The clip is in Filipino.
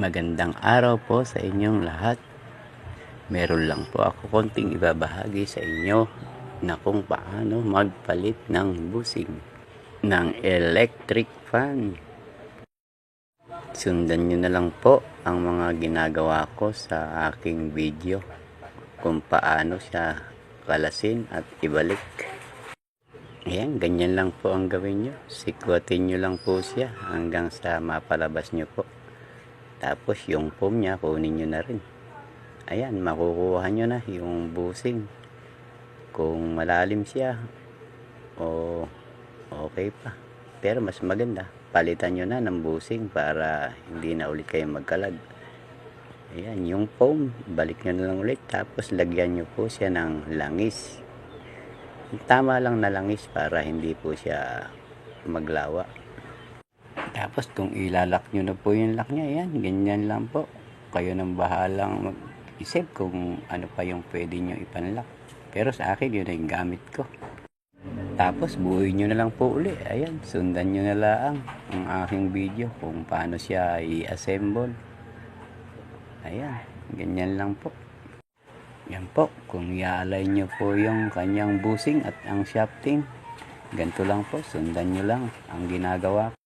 Magandang araw po sa inyong lahat. Meron lang po ako konting ibabahagi sa inyo na kung paano magpalit ng busing ng electric fan. Sundan nyo na lang po ang mga ginagawa ko sa aking video kung paano siya kalasin at ibalik. Ayan, ganyan lang po ang gawin nyo. Sikwatin nyo lang po siya hanggang sa mapalabas nyo po. Tapos yung foam niya, kunin nyo na rin. Ayan, makukuha nyo na yung busing. Kung malalim siya, o okay pa. Pero mas maganda, palitan nyo na ng busing para hindi na ulit kayo magkalag. Ayan, yung foam, balik nyo na lang ulit. Tapos lagyan nyo po siya ng langis. Tama lang na langis para hindi po siya maglawa. Tapos kung ilalak nyo na po yung lock niya, yan, ganyan lang po. Kayo nang bahalang mag-isip kung ano pa yung pwede nyo ipanlock. Pero sa akin, yun ang gamit ko. Tapos buuin nyo na lang po uli. Ayan, sundan nyo na lang ang aking video kung paano siya i-assemble. Ayan, ganyan lang po. Yan po, kung i-align nyo po yung kanyang busing at ang shafting, ganito lang po, sundan nyo lang ang ginagawa.